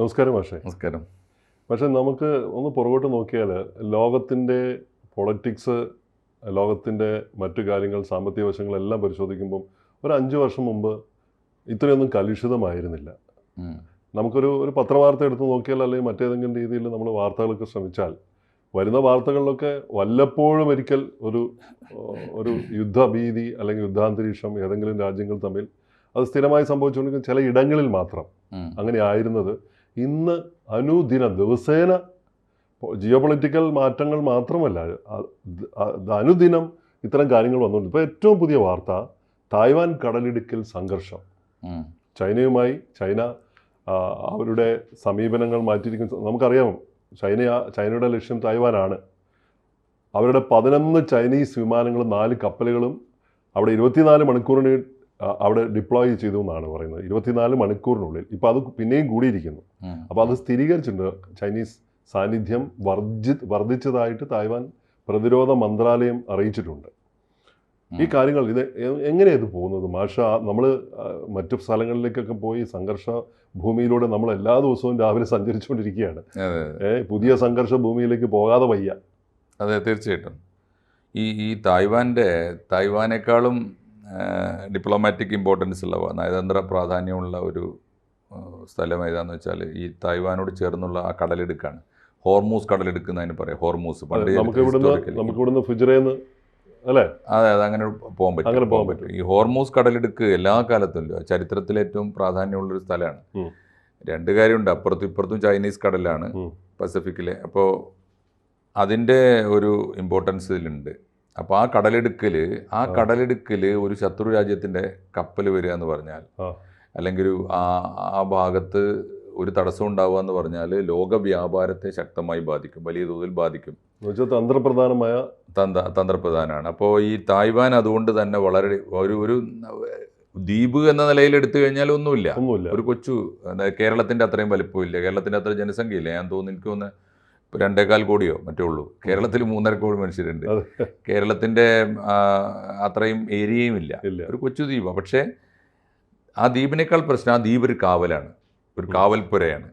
നമസ്കാരം പക്ഷേ നമസ്കാരം. പക്ഷേ നമുക്ക് ഒന്ന് പുറകോട്ട് നോക്കിയാൽ ലോകത്തിന്റെ പൊളിറ്റിക്സ് ലോകത്തിന്റെ മറ്റു കാര്യങ്ങൾ സാമ്പത്തിക വശങ്ങളെല്ലാം പരിശോധിക്കുമ്പം ഒരു അഞ്ച് വർഷം മുമ്പ് ഇത്രയൊന്നും കലുഷിതമായിരുന്നില്ല. നമുക്കൊരു ഒരു പത്രവാർത്ത എടുത്ത് നോക്കിയാൽ അല്ലെങ്കിൽ മറ്റേതെങ്കിലും രീതിയിൽ നമ്മൾ വാർത്തകളൊക്കെ ശ്രമിച്ചാൽ വരുന്ന വാർത്തകളിലൊക്കെ വല്ലപ്പോഴും ഒരിക്കൽ ഒരു ഒരു യുദ്ധഭീതി അല്ലെങ്കിൽ യുദ്ധാന്തരീക്ഷം ഏതെങ്കിലും രാജ്യങ്ങൾ തമ്മിൽ അത് സ്ഥിരമായി സംഭവിച്ചുകൊണ്ടിരിക്കുന്ന ചില ഇടങ്ങളിൽ മാത്രം. അങ്ങനെ ആയിരുന്നത്. ഇന്ന് അനുദിന ദിവസേന ജിയോ പൊളിറ്റിക്കൽ മാറ്റങ്ങൾ മാത്രമല്ല അനുദിനം ഇത്തരം കാര്യങ്ങൾ വന്നുകൊണ്ട് ഇപ്പോൾ ഏറ്റവും പുതിയ വാർത്ത തായ്വാൻ കടലിടുക്കിൽ സംഘർഷം. ചൈനയുമായി ചൈന അവരുടെ സമീപനങ്ങൾ മാറ്റിയിരിക്കുന്ന. നമുക്കറിയാം ചൈന ചൈനയുടെ ലക്ഷ്യം തായ്വാനാണ്. അവരുടെ പതിനൊന്ന് ചൈനീസ് വിമാനങ്ങളും നാല് കപ്പലുകളും അവിടെ ഇരുപത്തിനാല് മണിക്കൂറിന് അവിടെ ഡിപ്ലോയ് ചെയ്തു എന്നാണ് പറയുന്നത്. ഇരുപത്തിനാല് മണിക്കൂറിനുള്ളിൽ. ഇപ്പോൾ അത് പിന്നെയും കൂടിയിരിക്കുന്നു. അപ്പോൾ അത് സ്ഥിരീകരിച്ചിട്ടുണ്ട്. ചൈനീസ് സാന്നിധ്യം വർജി വർദ്ധിച്ചതായിട്ട് തായ്വാൻ പ്രതിരോധ മന്ത്രാലയം അറിയിച്ചിട്ടുണ്ട്. ഈ കാര്യങ്ങൾ ഇത് എങ്ങനെയാണ് ഇത് പോകുന്നത്? മാഷ നമ്മൾ മറ്റു സ്ഥലങ്ങളിലേക്കൊക്കെ പോയി സംഘർഷ ഭൂമിയിലൂടെ നമ്മൾ എല്ലാ ദിവസവും രാവിലെ സഞ്ചരിച്ചുകൊണ്ടിരിക്കുകയാണ്. പുതിയ സംഘർഷ ഭൂമിയിലേക്ക് പോകാതെ വയ്യ. അതെ തീർച്ചയായിട്ടും. ഈ ഈ തായ്വാന്റെ തായ്വാനേക്കാളും ഡിപ്ലോമാറ്റിക് ഇമ്പോർട്ടൻസ് ഉള്ള നയതന്ത്ര പ്രാധാന്യമുള്ള ഒരു സ്ഥലം ഏതാണെന്ന് വെച്ചാൽ ഈ തായ്വാനോട് ചേർന്നുള്ള ആ കടലെടുക്കാണ്. ഹോർമൂസ് കടലിടുക്ക് എന്നതിന് പറയാം ഹോർമൂസ്. പണ്ട് നമുക്ക് ഇവിടുന്ന് historically. ഫുജറേന്ന് അല്ലേ? അതെ അത് അങ്ങനെ പോകാൻ പറ്റും അങ്ങനെ പോകാൻ പറ്റും. ഈ ഹോർമൂസ് കടലെടുക്ക് എല്ലാ കാലത്തും ചരിത്രത്തിൽ ഏറ്റവും പ്രാധാന്യമുള്ളൊരു സ്ഥലമാണ്. രണ്ട് കാര്യമുണ്ട്. അപ്പുറത്തും ഇപ്പുറത്തും ചൈനീസ് കടലാണ്. പസഫിക്കിലെ. അപ്പോൾ അതിന്റെ ഒരു ഇമ്പോർട്ടൻസ് ഇതിലുണ്ട്. അപ്പോൾ ആ കടലിടുക്കിൽ ആ. കടലിടുക്കിൽ ഒരു ശത്രു രാജ്യത്തിന്റെ കപ്പൽ വരിക എന്ന് പറഞ്ഞാൽ അല്ലെങ്കിൽ ഒരു ആ ആ ഭാഗത്ത് ഒരു തടസ്സം ഉണ്ടാവുക എന്ന് പറഞ്ഞാൽ ലോക വ്യാപാരത്തെ ശക്തമായി ബാധിക്കും വലിയ തോതിൽ ബാധിക്കും. തന്ത്രപ്രധാനമായ തന്ത്ര തന്ത്രപ്രധാനമാണ്. അപ്പോൾ ഈ തായ്വാൻ അതുകൊണ്ട് തന്നെ വളരെ ഒരു ഒരു ദ്വീപ് എന്ന നിലയിൽ എടുത്തു കഴിഞ്ഞാൽ ഒന്നുമില്ല. ഒരു കൊച്ചു കേരളത്തിന്റെ കേരളത്തിന്റെ അത്രയും വലിപ്പമില്ല. കേരളത്തിന്റെ അത്ര ജനസംഖ്യയില്ല. ഞാൻ തോന്നുന്നു എനിക്ക് തോന്നുന്നു ഇപ്പൊ രണ്ടേകാൽ കോടിയോ മറ്റേ ഉള്ളൂ. കേരളത്തിൽ മൂന്നര കോടി മനുഷ്യരുണ്ട്. കേരളത്തിന്റെ അത്രയും ഏരിയയും ഇല്ല. ഒരു കൊച്ചു ദ്വീപാണ് പക്ഷേ ആ ദ്വീപിനേക്കാൾ പ്രശ്നം ആ ദ്വീപ് ഒരു കാവലാണ്. ഒരു. കാവൽപ്പുരയാണ്.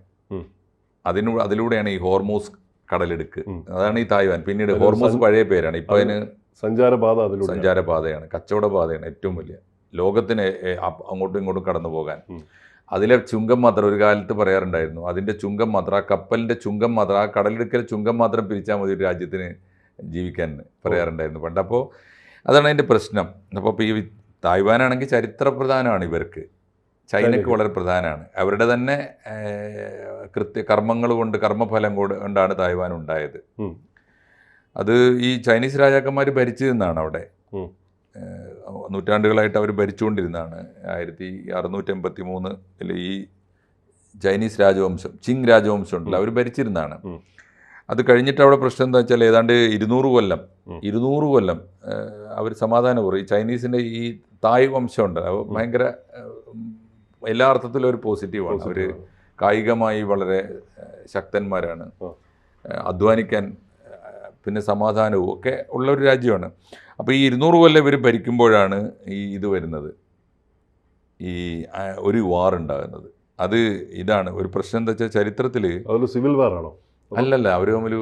അതിനു അതിലൂടെയാണ് ഈ ഹോർമോസ് കടലെടുക്ക്. അതാണ് ഈ തായ്വാൻ. പിന്നീട് ഹോർമോസ് പഴയ പേരാണ്. ഇപ്പോൾ അത് അതിന് സഞ്ചാരപാത അതിലൂടെ സഞ്ചാരപാതയാണ്. കച്ചവടപാതയാണ് ഏറ്റവും വലിയ. ലോകത്തിന് അങ്ങോട്ടും ഇങ്ങോട്ടും കടന്നു പോകാൻ. അതിലെ ചുങ്കം മാത്രം ഒരു കാലത്ത് പറയാറുണ്ടായിരുന്നു. അതിന്റെ ചുങ്കം മാത്രം ആ കപ്പലിന്റെ ചുങ്കം മാത്രം ആ കടലെടുക്കൽ ചുങ്കം മാത്രം പിരിച്ചാൽ മതി ഒരു രാജ്യത്തിന് ജീവിക്കാൻ പറയാറുണ്ടായിരുന്നു. പണ്ട് അപ്പോൾ അതാണ് അതിന്റെ പ്രശ്നം. അപ്പോൾ ഈ തായ്വാനാണെങ്കിൽ ചരിത്ര പ്രധാനമാണ് ഇവർക്ക്. ചൈനയ്ക്ക്. വളരെ പ്രധാനമാണ്. അവരുടെ തന്നെ കൃത്യ കർമ്മങ്ങൾ കൊണ്ട് കർമ്മഫലം കൊണ്ട് കൊണ്ടാണ് തായ്വാൻ ഉണ്ടായത്. അത് ഈ ചൈനീസ് രാജാക്കന്മാർ ഭരിച്ചു നിന്നാണ് അവിടെ നൂറ്റാണ്ടുകളായിട്ട് അവർ ഭരിച്ചുകൊണ്ടിരുന്നതാണ്. ആയിരത്തി അറുന്നൂറ്റി എൺപത്തി മൂന്നിൽ ഈ ചൈനീസ് രാജവംശം ചിങ് രാജവംശം ഉണ്ടല്ലോ അവർ ഭരിച്ചിരുന്നതാണ്. അത് കഴിഞ്ഞിട്ട് അവിടെ പ്രശ്നം എന്താ വെച്ചാൽ ഏതാണ്ട് ഇരുന്നൂറ് കൊല്ലം. ഇരുന്നൂറ് കൊല്ലം അവർ സമാധാനം ഈ ചൈനീസിന്റെ ഈ തായ് വംശം ഉണ്ട് ഭയങ്കര എല്ലാ അർത്ഥത്തിലും ഒരു പോസിറ്റീവാണ്. അവർ കായികമായി വളരെ ശക്തന്മാരാണ്. അധ്വാനിക്കാൻ പിന്നെ സമാധാനവും ഒക്കെ ഉള്ള ഒരു രാജ്യമാണ്. അപ്പോൾ ഈ ഇരുന്നൂറ് കൊല്ലം ഇവർ ഭരിക്കുമ്പോഴാണ് ഈ ഇത് വരുന്നത്. ഈ ഒരു വാർ ഉണ്ടാകുന്നത്. അത് ഇതാണ്. ഒരു പ്രശ്നം എന്താ വെച്ചാൽ ചരിത്രത്തിൽ അതൊരു സിവിൽ വാർ ആണോ? അല്ലല്ല അവർ തമ്മിൽ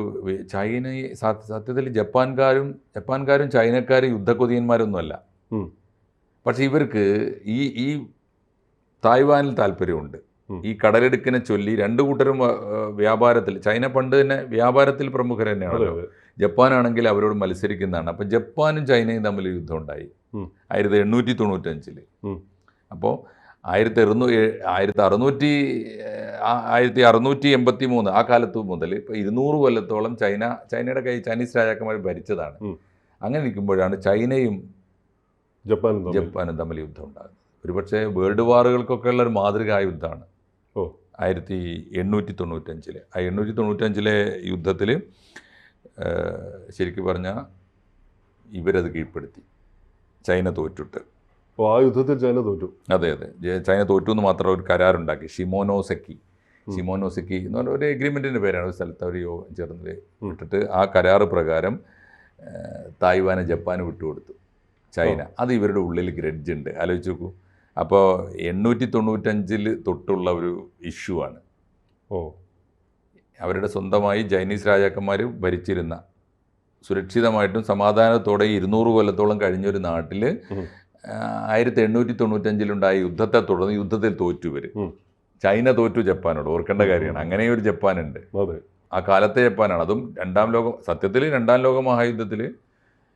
ചൈന സത്യത്തിൽ ജപ്പാൻകാരും ജപ്പാൻകാരും ചൈനക്കാരും യുദ്ധക്കൊതിയന്മാരൊന്നുമല്ല. പക്ഷെ ഇവർക്ക് ഈ ഈ തായ്വാനിൽ താല്പര്യമുണ്ട്. ഈ കടലെടുക്കിനെ ചൊല്ലി രണ്ടു കൂട്ടരും വ്യാപാരത്തിൽ ചൈന പണ്ട് തന്നെ വ്യാപാരത്തിൽ പ്രമുഖർ തന്നെയാണല്ലോ. ജപ്പാനാണെങ്കിൽ അവരോട് മത്സരിക്കുന്നതാണ്. അപ്പം ജപ്പാനും ചൈനയും തമ്മിൽ യുദ്ധം ഉണ്ടായി. ആയിരത്തി എണ്ണൂറ്റി തൊണ്ണൂറ്റഞ്ചിൽ അപ്പോൾ ആയിരത്തി എറുന്നൂ ആയിരത്തി അറുന്നൂറ്റി ആയിരത്തി അറുന്നൂറ്റി എൺപത്തി മൂന്ന് ആ കാലത്ത് മുതൽ ഇപ്പോൾ ഇരുന്നൂറ് കൊല്ലത്തോളം ചൈന ചൈനയുടെ കൈ ചൈനീസ് രാജാക്കന്മാർ ഭരിച്ചതാണ്. അങ്ങനെ നിൽക്കുമ്പോഴാണ് ചൈനയും ജപ്പാനും തമ്മിൽ. ജപ്പാനും തമ്മിൽ യുദ്ധം ഉണ്ടാകുന്നത് ഒരുപക്ഷെ വേൾഡ് വാറുകൾക്കൊക്കെ ഉള്ള ഒരു മാതൃകാ യുദ്ധമാണ്. ഓ. ആയിരത്തി എണ്ണൂറ്റി തൊണ്ണൂറ്റഞ്ചിൽ ആ എണ്ണൂറ്റി തൊണ്ണൂറ്റഞ്ചിലെ യുദ്ധത്തിൽ ശരിക്കും പറഞ്ഞാൽ ഇവരത് കീഴ്പ്പെടുത്തി. ചൈന തോറ്റിട്ട്. അപ്പോൾ ആ യുദ്ധത്തിൽ ചൈന തോറ്റു. അതെ അതെ. ചൈന തോറ്റു എന്ന് മാത്രം ഒരു കരാറുണ്ടാക്കി. ഷിമോനോസെക്കി. ഷിമോനോസെക്കി എന്ന് പറഞ്ഞ ഒരു എഗ്രിമെന്റിന്റെ പേരാണ്. ഒരു സ്ഥലത്ത് അവർ യോഗം ചേർന്നത് ഇട്ടിട്ട് ആ കരാറ് പ്രകാരം തായ്വാനെ ജപ്പാന് വിട്ടുകൊടുത്തു. ചൈന. അത് ഇവരുടെ ഉള്ളിൽ ഗ്രഡ്ജ് ഉണ്ട്. ആലോചിച്ച് നോക്കൂ. അപ്പോൾ എണ്ണൂറ്റി തൊണ്ണൂറ്റഞ്ചിൽ തൊട്ടുള്ള ഒരു ഇഷ്യൂ ആണ്. ഓ. അവരുടെ സ്വന്തമായി ചൈനീസ് രാജാക്കന്മാർ ഭരിച്ചിരുന്ന സുരക്ഷിതമായിട്ടും സമാധാനത്തോടെ ഇരുന്നൂറ് കൊല്ലത്തോളം കഴിഞ്ഞൊരു നാട്ടിൽ. ആയിരത്തി എണ്ണൂറ്റി തൊണ്ണൂറ്റഞ്ചിലുണ്ടായ യുദ്ധത്തെ തുടർന്ന് യുദ്ധത്തിൽ തോറ്റു ഇവർ ചൈന തോറ്റു ജപ്പാനോട് ഓർക്കേണ്ട കാര്യമാണ്. അങ്ങനെ ഒരു ജപ്പാനുണ്ട് ആ കാലത്തെ ജപ്പാനാണ്. അതും രണ്ടാം ലോക സത്യത്തിൽ രണ്ടാം ലോക മഹായുദ്ധത്തിൽ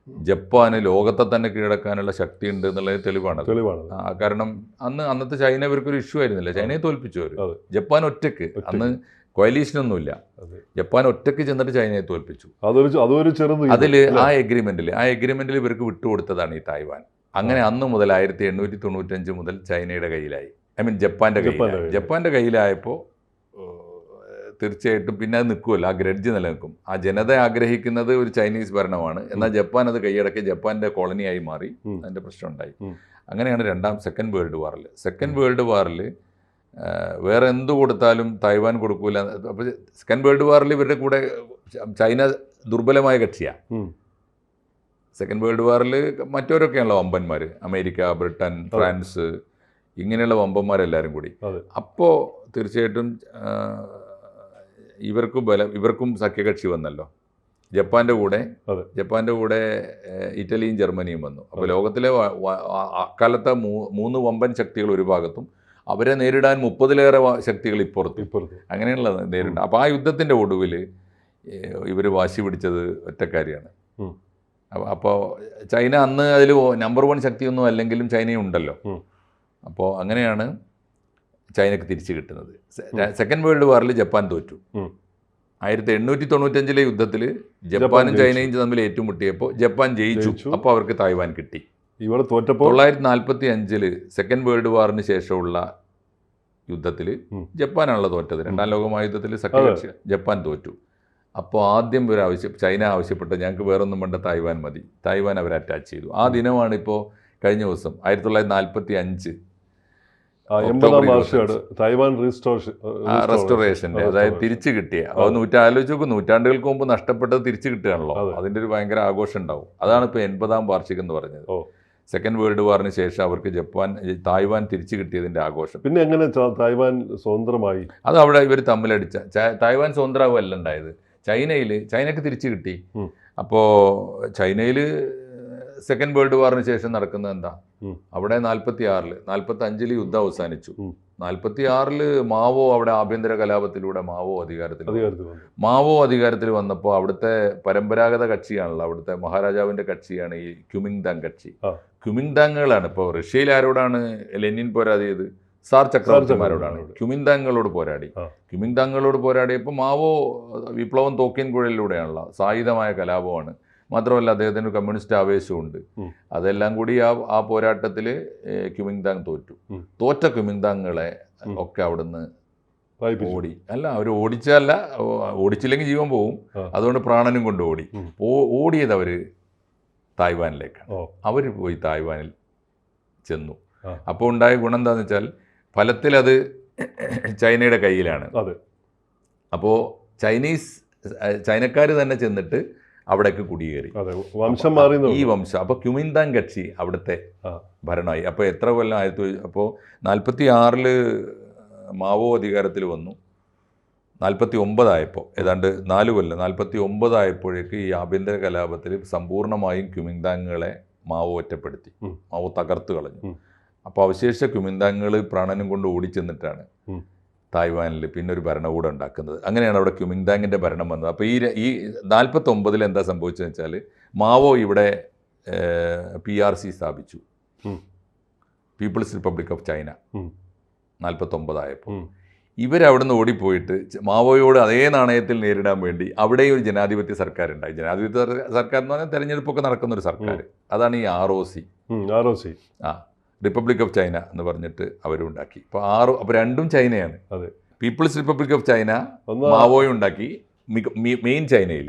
ജപ്പാന് ലോകത്തെ തന്നെ കീഴടക്കാനുള്ള ശക്തി ഉണ്ട് എന്നുള്ളത് തെളിവാണ് കാരണം അന്ന് അന്നത്തെ ചൈന ഇവർക്കൊരു ഇഷ്യൂ ആയിരുന്നില്ല. ചൈനയെ തോൽപ്പിച്ചു അവർ ജപ്പാൻ ഒറ്റയ്ക്ക്. ഒറ്റയ്ക്ക്. അന്ന് കോയലീഷനൊന്നുമില്ല. ജപ്പാൻ ഒറ്റയ്ക്ക് ചെന്നിട്ട് ചൈനയെ തോൽപ്പിച്ചു. അതൊരു അതൊരു ചെറുത്. അതിൽ ആ എഗ്രിമെന്റിൽ ആ എഗ്രിമെന്റിൽ ഇവർക്ക് വിട്ടുകൊടുത്തതാണ് ഈ തായ്വാൻ. അങ്ങനെ അന്ന് മുതൽ ആയിരത്തി എണ്ണൂറ്റി തൊണ്ണൂറ്റഞ്ച് മുതൽ ചൈനയുടെ കയ്യിലായി. ഐ മീൻ ജപ്പാന്റെ കയ്യിൽ കയ്യിലായി. ജപ്പാന്റെ കയ്യിലായപ്പോൾ തീർച്ചയായിട്ടും പിന്നെ അത് നിൽക്കുമല്ലോ ആ ഗ്രഡ്ജ് നിലനിൽക്കും. ആ ജനത ആഗ്രഹിക്കുന്നത് ഒരു ചൈനീസ് ഭരണമാണ്. എന്നാൽ ജപ്പാൻ അത് കൈയടക്കി ജപ്പാന്റെ കോളനിയായി മാറി. അതിന്റെ പ്രശ്നം ഉണ്ടായി. അങ്ങനെയാണ് രണ്ടാം സെക്കൻഡ് വേൾഡ് വാറിൽ സെക്കൻഡ് വേൾഡ് വാറിൽ വേറെ എന്ത് കൊടുത്താലും തായ്വാൻ കൊടുക്കൂല. അപ്പോൾ സെക്കൻഡ് വേൾഡ് വാറിൽ ഇവരുടെ കൂടെ ചൈന ദുർബലമായ കക്ഷിയാണ്. സെക്കൻഡ് വേൾഡ് വാറിൽ മറ്റവരൊക്കെയാണല്ലോ വമ്പന്മാർ അമേരിക്ക ബ്രിട്ടൻ ഫ്രാൻസ് ഇങ്ങനെയുള്ള വമ്പന്മാരെല്ലാവരും കൂടി. അപ്പോൾ തീർച്ചയായിട്ടും ഇവർക്കും ബലം ഇവർക്കും സഖ്യകക്ഷി വന്നല്ലോ. ജപ്പാന്റെ കൂടെ. ജപ്പാന്റെ കൂടെ ഇറ്റലിയും ജർമ്മനിയും വന്നു. അപ്പോൾ ലോകത്തിലെ അക്കാലത്തെ മൂന്ന് വമ്പൻ ശക്തികൾ ഒരു ഭാഗത്തും അവരെ നേരിടാൻ മുപ്പതിലേറെ ശക്തികൾ ഇപ്പുറത്ത്. ഇപ്പുറത്ത്. അങ്ങനെയുള്ള നേരിടുന്നത്. അപ്പോൾ ആ യുദ്ധത്തിന്റെ ഒടുവിൽ ഇവർ വാശി പിടിച്ചത് ഒറ്റക്കാരിയാണ്. അപ്പോൾ ചൈന അന്ന് അതിൽ നമ്പർ വൺ ശക്തിയൊന്നും അല്ലെങ്കിലും ചൈനയുണ്ടല്ലോ അപ്പോൾ അങ്ങനെയാണ് ചൈനക്ക് തിരിച്ചു കിട്ടുന്നത്. സെക്കൻഡ് വേൾഡ് വാറിൽ ജപ്പാൻ തോറ്റു. ആയിരത്തി എണ്ണൂറ്റി തൊണ്ണൂറ്റഞ്ചിലെ യുദ്ധത്തിൽ ജപ്പാനും ചൈനയും തമ്മിൽ ഏറ്റുമുട്ടിയപ്പോൾ ജപ്പാൻ ജയിച്ചു. അപ്പോൾ അവർക്ക് തായ്വാൻ കിട്ടി. ഇവിടെ തോറ്റപ്പോൾ തൊള്ളായിരത്തി നാൽപ്പത്തി അഞ്ചിൽ സെക്കൻഡ് വേൾഡ് വാറിന് ശേഷമുള്ള യുദ്ധത്തിൽ. ജപ്പാനാണല്ലോ തോറ്റത്. രണ്ടാം ലോകമഹായുദ്ധത്തിൽ സഖ്യകക്ഷി ജപ്പാൻ തോറ്റു. അപ്പോൾ ആദ്യം ഒരു ആവശ്യം ചൈന ആവശ്യപ്പെട്ട് ഞങ്ങൾക്ക് വേറൊന്നും വേണ്ട തായ്വാൻ മതി. തായ്വാൻ അവർ അറ്റാച്ച് ചെയ്തു. ആ ദിനമാണ് ഇപ്പോൾ കഴിഞ്ഞ ദിവസം ആയിരത്തി തൊള്ളായിരത്തി നാൽപ്പത്തി അഞ്ച് ആ, എൺപതാം വാർഷികമാണ് തായ്വാൻ റീസ്റ്റോറേഷൻ റെസ്റ്റോറേഷന്റെ അതായത് തിരിച്ചു കിട്ടിയ. അത്. നൂറ്റാ ആലോചിച്ച് നോക്കും നൂറ്റാണ്ടുകൾക്ക് മുമ്പ് നഷ്ടപ്പെട്ടത് തിരിച്ചു കിട്ടുകയാണല്ലോ. അതിന്റെ അതിന്റെ ഒരു ഭയങ്കര ആഘോഷം ഉണ്ടാവും. അതാണ് ഇപ്പോൾ എൺപതാം വാർഷികം എന്ന് പറഞ്ഞത്. സെക്കൻഡ് വേൾഡ് വാറിന് ശേഷം അവർക്ക് ജപ്പാൻ തായ്വാൻ തിരിച്ചു കിട്ടിയതിന്റെ ആഘോഷം. പിന്നെ എങ്ങനെ തായ്വാൻ സ്വതന്ത്രമായി? അത് അവിടെ ഇവർ തമ്മിലടിച്ച തായ്വാൻ സ്വതന്ത്രമാവല്ല ഉണ്ടായത്. ചൈനയിൽ ചൈനയ്ക്ക് തിരിച്ചു കിട്ടി. അപ്പോൾ ചൈനയിൽ സെക്കൻഡ് വേൾഡ് വാറിന് ശേഷം നടക്കുന്നത് എന്താ? അവിടെ നാൽപ്പത്തി ആറിൽ നാൽപ്പത്തി അഞ്ചിൽ യുദ്ധം അവസാനിച്ചു. നാൽപ്പത്തി ആറിൽ മാവോ അവിടെ ആഭ്യന്തര കലാപത്തിലൂടെ മാവോ അധികാരത്തിൽ മാവോ അധികാരത്തിൽ വന്നപ്പോൾ അവിടുത്തെ പരമ്പരാഗത കക്ഷിയാണല്ലോ അവിടുത്തെ മഹാരാജാവിന്റെ കക്ഷിയാണ് ഈ ക്യുമിങ് ദാങ് കക്ഷി. ക്യുമിങ് ദാങ്ങുകളാണ് ഇപ്പോൾ റഷ്യയിൽ ആരോടാണ് ലെനിൻ പോരാതിയത് സാർ ചക്രവർത്തിമാരോടാണ്. ക്യുമിങ് ദാങ്ങുകളോട് പോരാടി. ക്യുമിങ് ദാങ്ങുകളോട് പോരാടിയപ്പോൾ മാവോ വിപ്ലവം തോക്കിൻ കുഴലിലൂടെയാണല്ലോ സായുധമായ കലാപമാണ്. മാത്രമല്ല അദ്ദേഹത്തിന് കമ്മ്യൂണിസ്റ്റ് ആവേശമുണ്ട്. അതെല്ലാം കൂടി ആ ആ പോരാട്ടത്തിൽ ക്യുമിങ് താങ് തോറ്റു. തോറ്റ ക്യുമിങ് താങ്ങുകളെ ഒക്കെ അവിടുന്ന് ഓടി. അല്ല അവർ ഓടിച്ചല്ല ഓടിച്ചില്ലെങ്കിൽ ജീവൻ പോവും. അതുകൊണ്ട് പ്രാണനും കൊണ്ട് ഓടി. ഓടിയത് അവർ തായ്വാനിലേക്കാണ്. അവർ പോയി തായ്വാനിൽ ചെന്നു. അപ്പോൾ ഉണ്ടായ ഗുണം എന്താണെന്ന് വെച്ചാൽ ഫലത്തിൽ അത് ചൈനയുടെ കയ്യിലാണ്. അതെ. അപ്പോൾ ചൈനീസ് ചൈനക്കാർ തന്നെ ചെന്നിട്ട് അവിടേക്ക് കുടിയേറി. വംശം മാറി ഈ വംശം അപ്പോൾ ക്യുമിന്താൻ കക്ഷി അവിടുത്തെ. ഭരണമായി. അപ്പോൾ എത്ര കൊല്ലം ആയിരത്തി അപ്പോൾ നാൽപ്പത്തി ആറിൽ മാവോ അധികാരത്തിൽ വന്നു. നാൽപ്പത്തി ഒമ്പതായപ്പോൾ ഏതാണ്ട് നാല് കൊല്ലം നാൽപ്പത്തി ഒമ്പതായപ്പോഴേക്ക് ഈ ആഭ്യന്തര കലാപത്തിൽ സമ്പൂർണമായും ക്യുമിൻതാങ്ങുകളെ മാവോ ഒറ്റപ്പെടുത്തി. മാവോ തകർത്ത് കളഞ്ഞു. അപ്പോൾ അവശേഷിച്ച ക്യുമിൻതാങ്ങുകൾ പ്രാണനും കൊണ്ട് ഓടിച്ചെന്നിട്ടാണ്. തായ്വാനിൽ പിന്നെ ഒരു ഭരണകൂടം ഉണ്ടാക്കുന്നത്. അങ്ങനെയാണ് അവിടെ ക്യുമിങ്താങ്ങിന്റെ ഭരണം വന്നത്. അപ്പോൾ ഈ ഈ നാൽപ്പത്തൊമ്പതിൽ എന്താ സംഭവിച്ചതെന്ന് വെച്ചാൽ മാവോ ഇവിടെ പി ആർ സി സ്ഥാപിച്ചു. People's Republic of China. നാൽപ്പത്തൊമ്പതായപ്പോൾ. ഇവരവിടുന്ന് ഓടിപ്പോയിട്ട് മാവോയോട് അതേ നാണയത്തിൽ നേരിടാൻ വേണ്ടി അവിടെ ഒരു ജനാധിപത്യ സർക്കാർ ഉണ്ടായി ജനാധിപത്യ സർ- സർക്കാർ എന്ന് പറഞ്ഞാൽ തെരഞ്ഞെടുപ്പൊക്കെ നടക്കുന്ന ഒരു സർക്കാർ അതാണ് ഈ R O C. R O C. ആ. റിപ്പബ്ലിക് ഓഫ് ചൈന എന്ന് പറഞ്ഞിട്ട് അവരുണ്ടാക്കി അപ്പോൾ ആറ് അപ്പോൾ രണ്ടും ചൈനയാണ്. അതെ. പീപ്പിൾസ് റിപ്പബ്ലിക് ഓഫ് ചൈന മാവോയി ഉണ്ടാക്കി. മെയിൻ ചൈനയിൽ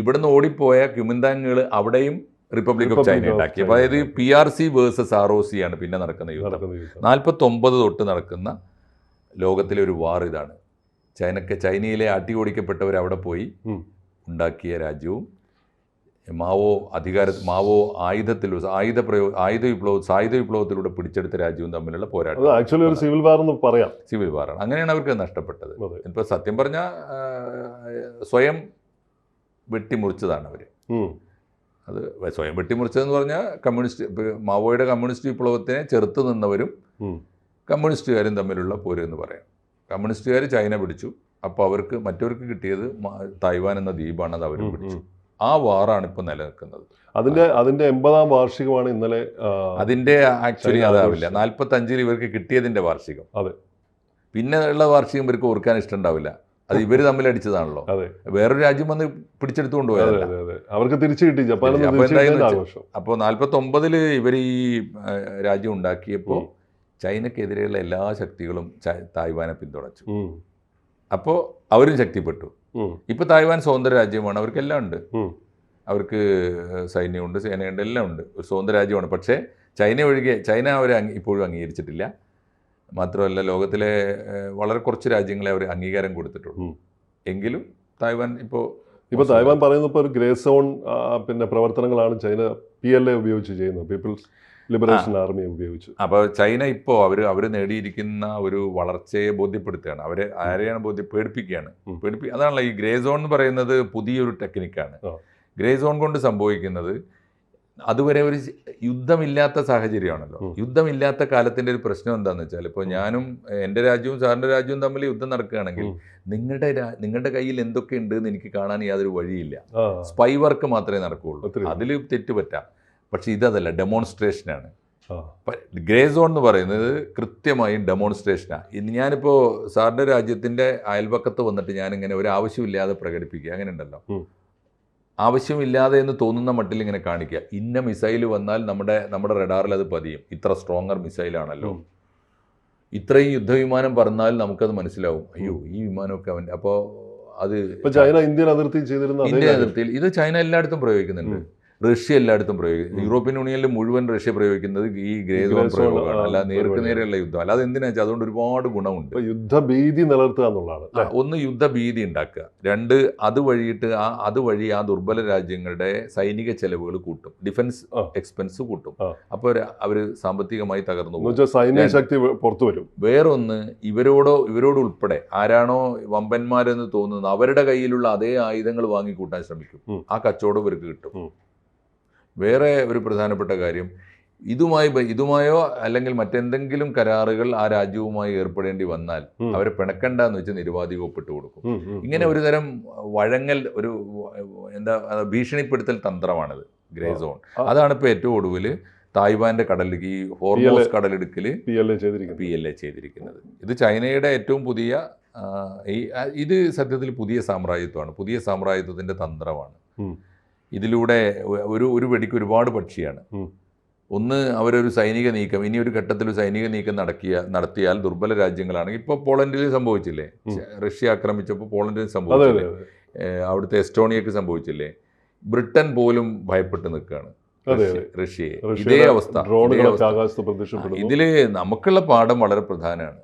ഇവിടുന്ന് ഓടിപ്പോയ ക്യുമിന്താങ്ങൾ അവിടെയും റിപ്പബ്ലിക് ഓഫ് ചൈന ഉണ്ടാക്കി. അപ്പോൾ അതായത് ഉണ്ടാക്കി. P R C versus R O C ആണ് പിന്നെ നടക്കുന്ന യുദ്ധം. നടക്കുന്ന യുദ്ധം. നാൽപ്പത്തൊമ്പത് തൊട്ട് നടക്കുന്ന ലോകത്തിലെ ഒരു വാർ ഇതാണ്. ചൈനക്ക് ചൈനയിലെ അട്ടി ഓടിക്കപ്പെട്ടവർ അവിടെ പോയി ഉണ്ടാക്കിയ രാജ്യവും മാവോ അധികാര മാവോ ആയുധത്തിൽ ആയുധ പ്രയോ ആയുധ വിപ്ലവ സായുധ വിപ്ലവത്തിലൂടെ പിടിച്ചെടുത്ത രാജ്യവും തമ്മിലുള്ള പോരാട്ടം. ആക്ച്വലി ഒരു സിവിൽ വാർ എന്ന് പറയാം. സിവിൽ വാറാണ് അങ്ങനെയാണ് അവർക്ക് നഷ്ടപ്പെട്ടത്. ഇപ്പൊ ഇപ്പോൾ സത്യം പറഞ്ഞാൽ സ്വയം വെട്ടിമുറിച്ചതാണ് അവർ അത് സ്വയം വെട്ടിമുറിച്ചതെന്ന് പറഞ്ഞാൽ കമ്മ്യൂണിസ്റ്റ് മാവോയുടെ കമ്മ്യൂണിസ്റ്റ് വിപ്ലവത്തിനെ ചെറുത്ത് നിന്നവരും കമ്മ്യൂണിസ്റ്റുകാരും തമ്മിലുള്ള പോര് എന്ന് പറയാം. കമ്മ്യൂണിസ്റ്റുകാർ ചൈന പിടിച്ചു. അപ്പോൾ അവർക്ക് മറ്റവർക്ക് കിട്ടിയത് തായ്വാൻ എന്ന ദ്വീപാണ് അത് അവർ പിടിച്ചു. ആ വാറാണ് ഇപ്പോൾ നിലനിൽക്കുന്നത്. അതിന്റെ അതിന്റെ എൺപതാം വാർഷികമാണ് ഇന്നലെ അതിന്റെ ആക്ച്വലി അതാവില്ല. നാൽപ്പത്തി നാൽപ്പത്തഞ്ചിൽ ഇവർക്ക് കിട്ടിയതിന്റെ വാർഷികം. അതെ. പിന്നെ ഉള്ള വാർഷികം ഇവർക്ക് ഓർക്കാൻ ഇഷ്ടമുണ്ടാവില്ല. അത് ഇവർ തമ്മിൽ അടിച്ചതാണല്ലോ. വേറൊരു രാജ്യം വന്ന് പിടിച്ചെടുത്തു കൊണ്ടുപോയത് അവർക്ക് തിരിച്ചു കിട്ടി. ജപ്പാനിൽ അപ്പൊ നിന്ന് ഒമ്പതിൽ അപ്പോൾ ഇവർ ഈ രാജ്യം ഉണ്ടാക്കിയപ്പോൾ ചൈനക്കെതിരെയുള്ള എല്ലാ ശക്തികളും തായ്വാനെ പിന്തുണച്ചു. അപ്പോൾ അവരും ശക്തിപ്പെട്ടു. ഇപ്പോൾ തായ്വാൻ സ്വതന്ത്ര രാജ്യമാണ് അവർക്കെല്ലാം ഉണ്ട്. അവർക്ക് സൈന്യമുണ്ട് സേനയുണ്ട് എല്ലാം ഉണ്ട്. ഒരു സ്വതന്ത്ര രാജ്യമാണ് പക്ഷേ ചൈന ഒഴികെ ചൈന അവർ ഇപ്പോഴും അംഗീകരിച്ചിട്ടില്ല. മാത്രമല്ല ലോകത്തിലെ വളരെ കുറച്ച് രാജ്യങ്ങളെ അവർ അംഗീകാരം കൊടുത്തിട്ടുള്ളൂ എങ്കിലും തായ്വാൻ ഇപ്പോൾ ഇപ്പൊ തായ്വാൻ പറയുന്നത് ഇപ്പോൾ ഒരു ഗ്രേ സോൺ പിന്നെ പ്രവർത്തനങ്ങളാണ് ചൈന പി എൽ എ ഉപയോഗിച്ച് ചെയ്യുന്നത്. പീപ്പിൾസ് ലിബറേഷൻ ആർമി ഉപയോഗിച്ചു. അപ്പോൾ ചൈന ഇപ്പോൾ അവർ അവർ നേടിയിരിക്കുന്ന ഒരു വളർച്ചയെ ബോധ്യപ്പെടുത്തുകയാണ്. അവരെ ആരെയാണ് ബോധ്യ പേടിപ്പിക്കുകയാണ്. പേടിപ്പിക്കുക പേടിപ്പി അതാണല്ലോ ഈ ഗ്രേ സോൺ എന്ന് പറയുന്നത് പുതിയൊരു ടെക്നിക്കാണ്. ഗ്രേ സോൺ കൊണ്ട് സംഭവിക്കുന്നത് അതുവരെ ഒരു യുദ്ധമില്ലാത്ത സാഹചര്യമാണല്ലോ. യുദ്ധമില്ലാത്ത കാലത്തിന്റെ ഒരു പ്രശ്നം എന്താണെന്ന് വെച്ചാൽ ഇപ്പോൾ ഞാനും എന്റെ രാജ്യവും സാറിന്റെ രാജ്യവും തമ്മിൽ യുദ്ധം നടക്കുകയാണെങ്കിൽ നിങ്ങളുടെ നിങ്ങളുടെ കയ്യിൽ എന്തൊക്കെ ഉണ്ട് എന്ന് എനിക്ക് കാണാൻ യാതൊരു വഴിയില്ല. സ്പൈ വർക്ക് മാത്രമേ നടക്കുകയുള്ളൂ. അതിൽ തെറ്റ് പറ്റാം പക്ഷേ ഇതല്ല ഡെമോൺസ്ട്രേഷനാണ് ഗ്രേ സോൺ എന്ന് പറയുന്നത് കൃത്യമായും ഡെമോൺസ്ട്രേഷനാണ് ഇന്ന് ഞാനിപ്പോൾ സാറിന്റെ രാജ്യത്തിന്റെ അയൽപക്കത്ത് വന്നിട്ട് ഞാനിങ്ങനെ ഒരു ആവശ്യമില്ലാതെ പ്രകടിപ്പിക്കുക അങ്ങനെ ഉണ്ടല്ലോ ആവശ്യമില്ലാതെ എന്ന് തോന്നുന്ന മട്ടിൽ ഇങ്ങനെ കാണിക്കുക. ഇന്ന മിസൈൽ വന്നാൽ നമ്മുടെ നമ്മുടെ റഡാറിൽ അത് പതിയും. ഇത്ര സ്ട്രോങ്ങർ മിസൈലാണല്ലോ. ഇത്രയും യുദ്ധവിമാനം പറഞ്ഞാൽ നമുക്കത് മനസ്സിലാവും. അയ്യോ ഈ വിമാനമൊക്കെ അവന്റെ അപ്പോൾ അത് ചൈന ഇന്ത്യൻ അതിർത്തി ചെയ്തിരുന്ന ഇന്ത്യൻ ഇന്ത്യ അതിർത്തിയിൽ ഇത് ചൈന എല്ലായിടത്തും പ്രയോഗിക്കുന്നുണ്ട്. റഷ്യ എല്ലായിടത്തും പ്രയോഗിക്കും. യൂറോപ്യൻ യൂണിയനിൽ മുഴുവൻ റഷ്യ പ്രയോഗിക്കുന്നത് ഈ ഗ്രേ സോൺ പ്രയോഗമാണ്. അല്ല നേർക്ക് നേരെയുള്ള യുദ്ധം. അല്ലാതെ എന്തിനാ വെച്ചാൽ അതുകൊണ്ട് ഒരുപാട് ഗുണമുണ്ട്. യുദ്ധഭീതി നിലനിർത്തുക എന്നുള്ളതാണ് ഒന്ന് യുദ്ധഭീതി ഉണ്ടാക്കുക. രണ്ട് അത് വഴിയിട്ട് ആ അത് വഴി ആ ദുർബല രാജ്യങ്ങളുടെ സൈനിക ചെലവുകൾ കൂട്ടും. ഡിഫൻസ് എക്സ്പെൻസ് കൂട്ടും. അപ്പോൾ അവർ സാമ്പത്തികമായി തകർന്നു പോകും. സൈനിക ശക്തി പുറത്തു വരും. വേറൊന്ന് ഇവരോടോ ഇവരോട് ഉൾപ്പെടെ ആരാണോ വമ്പന്മാരെന്ന് തോന്നുന്നത് അവരുടെ കയ്യിലുള്ള അതേ ആയുധങ്ങൾ വാങ്ങിക്കൂട്ടാൻ ശ്രമിക്കും. ആ കച്ചവടം ഇവർക്ക് കിട്ടും. വേറെ ഒരു പ്രധാനപ്പെട്ട കാര്യം ഇതുമായി ഇതുമായോ അല്ലെങ്കിൽ മറ്റെന്തെങ്കിലും കരാറുകൾ ആ രാജ്യവുമായി ഏർപ്പെടേണ്ടി വന്നാൽ അവരെ അവരെ പിണക്കണ്ടെന്ന് വെച്ച് നിരുപാധികം ഒപ്പിട്ട് കൊടുക്കും ഇങ്ങനെ. ഒരു തരം വഴങ്ങൽ ഒരു എന്താ ഭീഷണിപ്പെടുത്തൽ തന്ത്രമാണിത് ഗ്രേ. സോൺ. അതാണ് ഇപ്പോൾ ഏറ്റവും ഒടുവിൽ തായ്വാന്റെ കടലിലേക്ക് ഈ ഹോർമോസ് കടലിടുക്കിൽ പി എൽ എ ചെയ്തിരിക്കുന്നത് പി എൽ എ ചെയ്തിരിക്കുന്നത് ഇത് ചൈനയുടെ ഏറ്റവും പുതിയ ഈ ഇത് സത്യത്തിൽ പുതിയ സാമ്രാജ്യത്വമാണ് പുതിയ സാമ്രാജ്യത്വത്തിന്റെ തന്ത്രമാണ്. ഇതിലൂടെ ഒരു ഒരു വെടിക്ക് ഒരുപാട് പക്ഷിയാണ്. ഒന്ന് അവരൊരു സൈനിക നീക്കം ഇനി ഒരു ഘട്ടത്തിൽ ഒരു സൈനിക നീക്കം നടക്കിയ നടത്തിയാൽ ദുർബല രാജ്യങ്ങളാണെങ്കിൽ ഇപ്പോൾ പോളണ്ടിൽ സംഭവിച്ചില്ലേ? റഷ്യ ആക്രമിച്ചപ്പോൾ പോളണ്ടിൽ സംഭവിച്ചില്ലേ? അവിടുത്തെ എസ്റ്റോണിയക്ക് സംഭവിച്ചില്ലേ? ബ്രിട്ടൻ പോലും ഭയപ്പെട്ട് നിൽക്കുകയാണ് റഷ്യയെ. ഇതേ അവസ്ഥ ഇതിൽ നമുക്കുള്ള പാഠം വളരെ പ്രധാനമാണ്.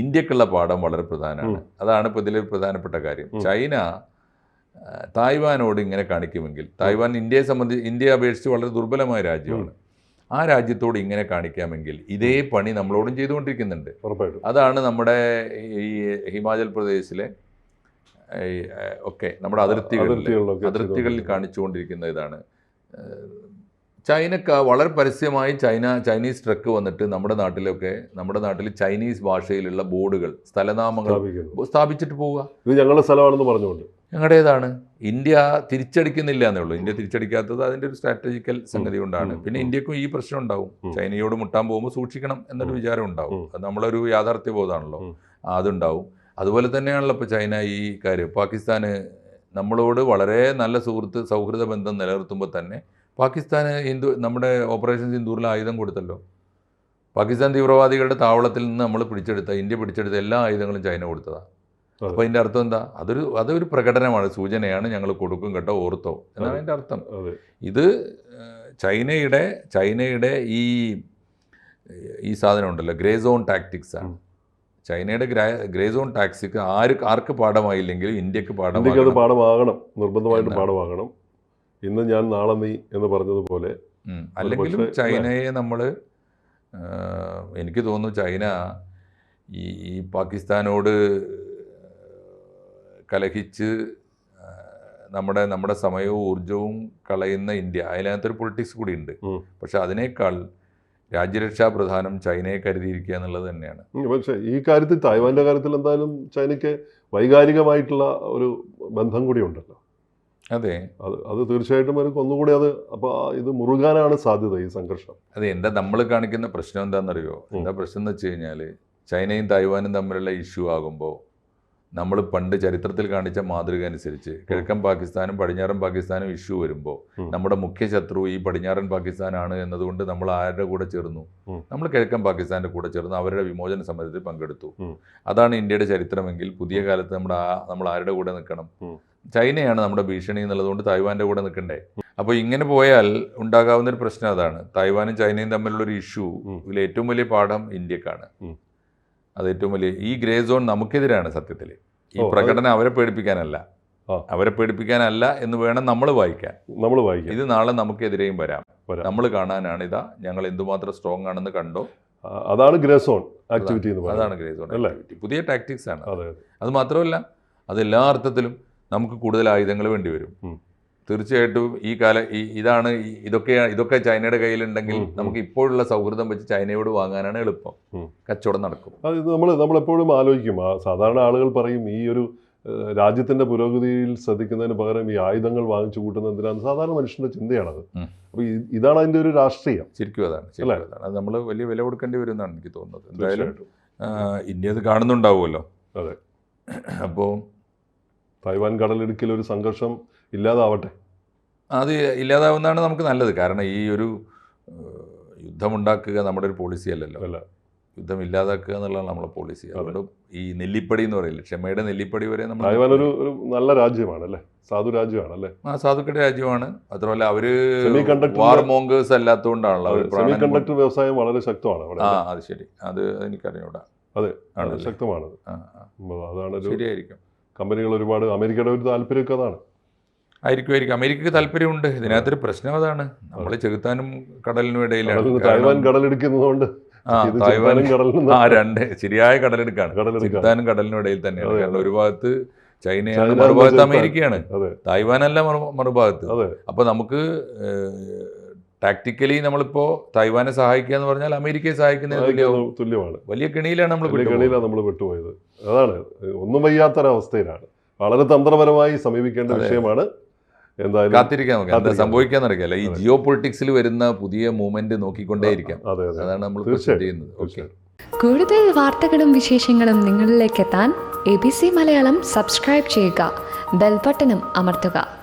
ഇന്ത്യക്കുള്ള പാഠം വളരെ പ്രധാനമാണ്. അതാണ് ഇപ്പോൾ ഇതിൽ പ്രധാനപ്പെട്ട കാര്യം. ചൈന തായ്വാനോട് ഇങ്ങനെ കാണിക്കുമെങ്കിൽ തായ്വാൻ ഇന്ത്യയെ സംബന്ധിച്ച് ഇന്ത്യയെ അപേക്ഷിച്ച് വളരെ ദുർബലമായ രാജ്യമാണ്. ആ രാജ്യത്തോട് ഇങ്ങനെ കാണിക്കാമെങ്കിൽ ഇതേ പണി നമ്മളോടും ചെയ്തുകൊണ്ടിരിക്കുന്നുണ്ട്. അതാണ് നമ്മുടെ ഈ ഹിമാചൽ പ്രദേശിലെ ഒക്കെ നമ്മുടെ അതിർത്തികളിൽ അതിർത്തികളിൽ. കാണിച്ചുകൊണ്ടിരിക്കുന്ന ഇതാണ്. ചൈനക്ക ചൈനക്ക് വളരെ പരസ്യമായി ചൈന ചൈനീസ് ട്രക്ക് വന്നിട്ട് നമ്മുടെ നാട്ടിലൊക്കെ നമ്മുടെ നാട്ടിൽ ചൈനീസ് ഭാഷയിലുള്ള ബോർഡുകൾ സ്ഥലനാമങ്ങൾ സ്ഥാപിച്ചിട്ട് പോവുക. ഇത് ഞങ്ങളുടെ സ്ഥലമാണെന്ന് പറഞ്ഞുകൊണ്ട്. ഞങ്ങളുടേതാണ്. ഇന്ത്യ തിരിച്ചടിക്കുന്നില്ല എന്നേ ഉള്ളൂ ഇന്ത്യ തിരിച്ചടിക്കാത്തത് അതിന്റെ ഒരു സ്ട്രാറ്റജിക്കൽ സംഗതി കൊണ്ടാണ് പിന്നെ ഇന്ത്യക്കും ഈ പ്രശ്നം ഉണ്ടാവും ചൈനയോട് മുട്ടാൻ പോകുമ്പോൾ സൂക്ഷിക്കണം എന്നൊരു. വിചാരം ഉണ്ടാവും. അത് നമ്മളൊരു യാഥാർത്ഥ്യബോധമാണല്ലോ. ബോധമാണല്ലോ അതുണ്ടാവും. അതുപോലെ തന്നെയാണല്ലോ ഇപ്പോൾ ചൈന ഈ കാര്യം. പാകിസ്ഥാന് നമ്മളോട് വളരെ നല്ല സുഹൃത്ത് സൗഹൃദ ബന്ധം നിലനിർത്തുമ്പോൾ തന്നെ പാകിസ്ഥാന് ഹിന്ദു നമ്മുടെ ഓപ്പറേഷൻ സിന്ദൂറിൽ ആയുധം കൊടുത്തല്ലോ. പാകിസ്ഥാൻ തീവ്രവാദികളുടെ താവളത്തിൽ നിന്ന് നമ്മൾ പിടിച്ചെടുത്ത ഇന്ത്യ പിടിച്ചെടുത്ത എല്ലാ ആയുധങ്ങളും ചൈന കൊടുത്തതാണ്. അപ്പോൾ അതിന്റെ അർത്ഥം എന്താ? അതൊരു അതൊരു പ്രകടനമാണ് സൂചനയാണ് ഞങ്ങൾ കൊടുക്കും കേട്ടോ ഓർത്തോ എന്നാണ് അതിന്റെ അതിന്റെ അർത്ഥം. ഇത് ചൈനയുടെ ചൈനയുടെ ഈ ഈ സാധനം ഉണ്ടല്ലോ ഗ്രേ സോൺ ടാക്ടിക്സ് ആണ്. ചൈനയുടെ ഗ്രേ ഗ്രേ സോൺ ടാക്സിക്ക് ആര് ആർക്ക് പാഠമായില്ലെങ്കിലും ഇന്ത്യയ്ക്ക് ഇന്ത്യയ്ക്ക് അത് പാഠമാകണം നിർബന്ധമായിട്ട് പാഠമാകണം. ഇന്ന് ഞാൻ നാളെ നീ എന്ന് പറഞ്ഞതുപോലെ അല്ലെങ്കിൽ അല്ലെങ്കിലും ചൈനയെ നമ്മൾ എനിക്ക് തോന്നുന്നു ചൈന ഈ ഈ പാകിസ്ഥാനോട് കലഹിച്ച് നമ്മുടെ നമ്മുടെ സമയവും ഊർജവും കളയുന്ന ഇന്ത്യ. അതിനകത്തൊരു പൊളിറ്റിക്സ് കൂടി ഉണ്ട്. പക്ഷെ അതിനേക്കാൾ രാജ്യരക്ഷാ പ്രധാനം ചൈനയെ കരുതിയിരിക്കുക എന്നുള്ളത് തന്നെയാണ്. പക്ഷേ ഈ കാര്യത്തിൽ തായ്വാന്റെ കാര്യത്തിൽ എന്തായാലും ചൈനയ്ക്ക് വൈകാരികമായിട്ടുള്ള ഒരു ബന്ധം കൂടി ഉണ്ടല്ലോ. അതെ. അത് അത് തീർച്ചയായിട്ടും അവർക്ക് ഒന്നുകൂടി അത് അപ്പോൾ ഇത് മുറുകാനാണ് സാധ്യത ഈ സംഘർഷം. അതെ എന്താ നമ്മൾ കാണിക്കുന്ന പ്രശ്നം എന്താണെന്നറിയോ? എന്താ പ്രശ്നം എന്ന് വെച്ച് കഴിഞ്ഞാൽ ചൈനയും തായ്വാനും തമ്മിലുള്ള ഇഷ്യൂ ആകുമ്പോൾ നമ്മൾ പണ്ട് ചരിത്രത്തിൽ കാണിച്ച മാതൃക അനുസരിച്ച് കിഴക്കൻ പാകിസ്ഥാനും പടിഞ്ഞാറൻ പാകിസ്ഥാനും ഇഷ്യൂ വരുമ്പോൾ നമ്മുടെ മുഖ്യ ശത്രു ഈ പടിഞ്ഞാറൻ പാകിസ്ഥാനാണ് എന്നതുകൊണ്ട് നമ്മൾ ആരുടെ കൂടെ ചേർന്നു? നമ്മൾ കിഴക്കൻ പാകിസ്ഥാന്റെ കൂടെ ചേർന്ന്. അവരുടെ വിമോചന സമരത്തിൽ പങ്കെടുത്തു. അതാണ് ഇന്ത്യയുടെ ചരിത്രമെങ്കിൽ പുതിയ കാലത്ത് നമ്മുടെ നമ്മൾ ആരുടെ കൂടെ നിൽക്കണം? ചൈനയാണ് നമ്മുടെ ഭീഷണി എന്നുള്ളതുകൊണ്ട് തായ്വാന്റെ കൂടെ നിൽക്കണ്ടേ? അപ്പോൾ ഇങ്ങനെ പോയാൽ ഉണ്ടാകാവുന്ന ഒരു പ്രശ്നം അതാണ്. തായ്വാനും ചൈനയും തമ്മിലുള്ള ഒരു ഇഷ്യൂ. ഇതിൽ ഏറ്റവും വലിയ പാഠം ഇന്ത്യക്കാണ്. അത് ഏറ്റവും വലിയ ഈ ഗ്രേ സോൺ നമുക്കെതിരാണ് സത്യത്തിൽ ഈ പ്രകടനം അവരെ പേടിപ്പിക്കാനല്ല. അവരെ പേടിപ്പിക്കാനല്ല എന്ന് വേണം നമ്മൾ വായിക്കാൻ. നമ്മൾ വായിക്കാം ഇത് നാളെ നമുക്കെതിരെയും വരാം. നമ്മൾ കാണാനാണ് ഇതാ. ഞങ്ങൾ എന്തുമാത്രം സ്ട്രോങ് ആണെന്ന് കണ്ടോ? അതാണ് ഗ്രേ സോൺ ആക്ടിവിറ്റി അതാണ് ഗ്രേ സോൺ ആക്ടിവിറ്റി പുതിയ ടാക്ടിക്സ് ആണ് അതെ. മാത്രമല്ല അത് എല്ലാ അർത്ഥത്തിലും നമുക്ക് കൂടുതൽ ആയുധങ്ങൾ വേണ്ടി വരും. തീർച്ചയായിട്ടും ഈ കാല ഈ ഇതാണ് ഇതൊക്കെ ഇതൊക്കെ ചൈനയുടെ കയ്യിലുണ്ടെങ്കിൽ. നമുക്ക് ഇപ്പോഴുള്ള സൗഹൃദം വെച്ച് ചൈനയോട് വാങ്ങാനാണ് എളുപ്പം. കച്ചവടം നടക്കും അത് ഇത് നമ്മൾ നമ്മളെപ്പോഴും ആലോചിക്കും സാധാരണ ആളുകൾ പറയും ഈ ഒരു രാജ്യത്തിന്റെ പുരോഗതിയിൽ ശ്രദ്ധിക്കുന്നതിന് പകരം ഈ ആയുധങ്ങൾ വാങ്ങിച്ചു കൂട്ടുന്നത് എന്തിനാണ് സാധാരണ മനുഷ്യന്റെ ചിന്തയാണത്. അപ്പോൾ ഇതാണ് അതിന്റെ ഒരു രാഷ്ട്രീയം ശരിക്കും അതാണ്? അതാണ് അത് നമ്മൾ വലിയ വില കൊടുക്കേണ്ടി വരും എന്നാണ് എനിക്ക് തോന്നുന്നത് എന്തായാലും ഇന്ത്യ അത് കാണുന്നുണ്ടാവുമല്ലോ അതെ. അപ്പോൾ തായ്വാൻ കടലിടുക്കിൽ ഒരു സംഘർഷം ഇല്ലാതാവട്ടെ അത് ഇല്ലാതാവുന്നതാണ് നമുക്ക് നല്ലത്. കാരണം ഈ ഒരു യുദ്ധമുണ്ടാക്കുക നമ്മുടെ ഒരു പോളിസി അല്ലല്ലോ. അല്ല. യുദ്ധം ഇല്ലാതാക്കുക എന്നുള്ളതാണ് നമ്മുടെ പോളിസി അതുകൊണ്ട് ഈ നെല്ലിപ്പടി എന്ന് പറയില്ല ക്ഷമയുടെ നെല്ലിപ്പടി വരെ നമ്മൾ തായ്വാൻ ഒരു ഒരു നല്ല രാജ്യമാണ് അല്ലേ സാധു രാജ്യമാണ് അല്ലേ ആ സാധുക്കളുടെ രാജ്യമാണ്. മാത്രമല്ല അവർ വാർ മോങ്കേഴ്സ് അല്ലാത്തതുകൊണ്ടാണല്ലോ അവർ സെമി കണ്ടക്ടർ വ്യവസായം വളരെ ശക്തമാണ് ആ അത് ശരി. അത് എനിക്കറിഞ്ഞൂടാ. അതെ? ശക്തമാണ് അതാണ് ശരിയായിരിക്കും. കമ്പനികൾ ഒരുപാട് അമേരിക്കയുടെ ഒരു താല്പര്യമൊക്കെ അതാണ്. ആയിരിക്കും ആയിരിക്കും അമേരിക്കക്ക് താല്പര്യമുണ്ട്. ഇതിനകത്തൊരു പ്രശ്നം അതാണ്. നമ്മൾ ചെകുത്താനും കടലിനും ഇടയിലാണ്. തായ്വാൻ കടലെടുക്കുന്നതുകൊണ്ട് ആ തായ്വാനും തായ്വാൻ ആ രണ്ട് ശരിയായ കടലെടുക്കാണ്. ചെകുത്താനും കടലിനും ഇടയിൽ തന്നെയാണ്. കാരണം ഒരു ഭാഗത്ത് ചൈനയാണ് ചൈന മറുഭാഗത്ത് അമേരിക്കയാണ്. തായ്വാനല്ല മറു- മറുഭാഗത്ത്. അപ്പൊ അപ്പോൾ നമുക്ക് ടാക്ടിക്കലി നമ്മളിപ്പോ തായ്വാനെ സഹായിക്കുക എന്ന് പറഞ്ഞാൽ അമേരിക്കയെ സഹായിക്കുന്ന തുല്യമാണ്. വലിയ കെണിയിലാണ് നമ്മൾ പെട്ടുപോകുന്നത്. നമ്മൾ വിട്ടുപോയത് അതാണ് ഒന്നും വയ്യാത്തൊരവസ്ഥയിലാണ്. വളരെ തന്ത്രപരമായി സമീപിക്കേണ്ട വിഷയമാണ് എന്തായാലും കാത്തിരിക്കാൻ നമുക്ക്. എന്താ. സംഭവിക്കാന്ന് അറിയില്ല ഈ ജിയോ പൊളിറ്റിക്സിൽ വരുന്ന പുതിയ മൂവ്മെന്റ് നോക്കിക്കൊണ്ടേയിരിക്കാം അതെ അതെ. അതാണ് നമ്മൾ ചെയ്യുന്നത്. ഓക്കെ. കൂടുതൽ വാർത്തകളും വിശേഷങ്ങളും നിങ്ങളിലേക്ക് എത്താൻ A B C Malayalam subscribe ചെയ്യുക. ബെൽബട്ടനും അമർത്തുക.